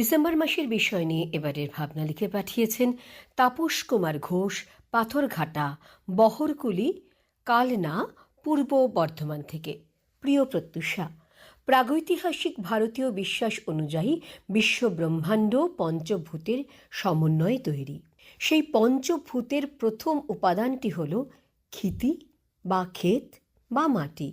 December মাসের বিষয় নিয়ে এবারের ভাবনা লিখে পাঠিয়েছেন তাপস কুমার ঘোষ, পাথরঘাটা, বহরকুলি, কালনা, পূর্ব বর্ধমান থেকে। প্রিয় প্রত্যুষা, প্রাগৈতিহাসিক ভারতীয় বিশ্বাস অনুযায়ী বিশ্ব ব্রহ্মাণ্ড পঞ্চভূতের সমন্বয়ে তৈরি। সেই পঞ্চভূতের প্রথম উপাদানটি হল ক্ষিতি বা ক্ষেত বা মাটি।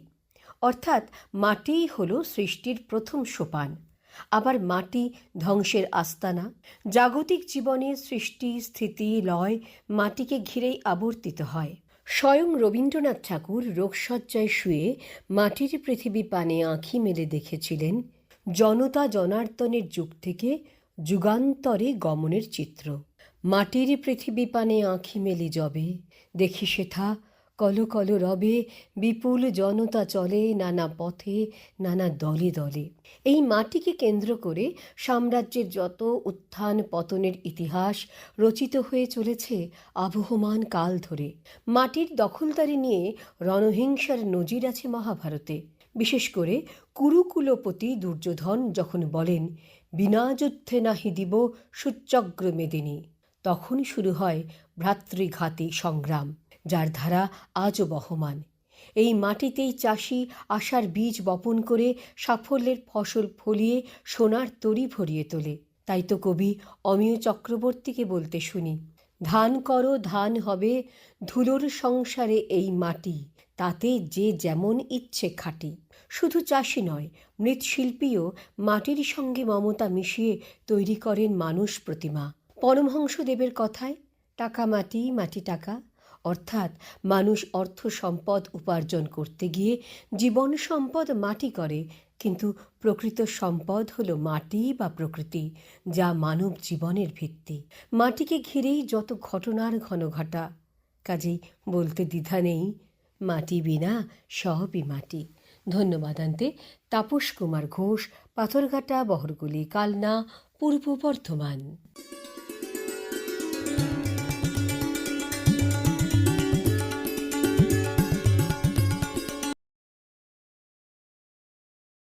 অর্থাৎ মাটিই হল সৃষ্টির প্রথম সোপান। আবার মাটি ধ্বংসের আস্তানা। জাগতিক জীবনে সৃষ্টি, স্থিতি, লয় মাটিকে ঘিরেই আবর্তিত হয়। স্বয়ং রবীন্দ্রনাথ ঠাকুর রোগশয্যায় শুয়ে মাটির পৃথিবী পানে আঁখি মেলে দেখেছিলেন জনতা জনার্দনের যুগ থেকে যুগান্তরে গমনের চিত্র। মাটির পৃথিবী পানে আঁখি মেলি যবে দেখি সেথা কল কল রবে, বিপুল জনতা চলে নানা পথে, নানা দলে দলে। এই মাটিকে কেন্দ্র করে সাম্রাজ্যের যত উত্থান পতনের ইতিহাস রচিত হয়ে চলেছে আবহমান কাল ধরে। মাটির দখলদারি নিয়ে রণহিংসার নজির আছে মহাভারতে। বিশেষ করে কুরুকুলপতি দুর্যোধন যখন বলেন, বিনা যুদ্ধে নাহি দিব সুচগ্র মেদিনী। তখন শুরু হয় ভ্রাতৃঘাতী সংগ্রাম। যার ধারা আজও বহমান। এই মাটিতেই চাষি আশার বীজ বপন করে সাফল্যের ফসল ফলিয়ে সোনার তরি ভরিয়ে তোলে। তাই তো কবি অমিয় চক্রবর্তীকে বলতে শুনি, ধান করো, ধান হবে ধুলোর সংসারে এই মাটি। তাতে যে যেমন ইচ্ছে খাটি। শুধু চাষি নয়, মৃৎশিল্পীও মাটির সঙ্গে মমতা মিশিয়ে তৈরি করেন মানুষ প্রতিমা। পরমহংসদেবের কথায়, টাকা মাটি মাটি টাকা। অর্থাৎ মানুষ অর্থ সম্পদ উপার্জন করতে গিয়ে জীবন সম্পদ মাটি করে, কিন্তু প্রকৃত সম্পদ হলো মাটি বা প্রকৃতি, যা মানব জীবনের ভিত্তি। মাটিকে ঘিরেই যত ঘটনার ঘন ঘটা, কাজেই বলতে দ্বিধা নেই, মাটি বিনা সবই মাটি। ধন্যবাদ আনতে, তাপস কুমার ঘোষ, পাথরঘাটা বহরগুলি, কালনা, পূর্ব বর্ধমান।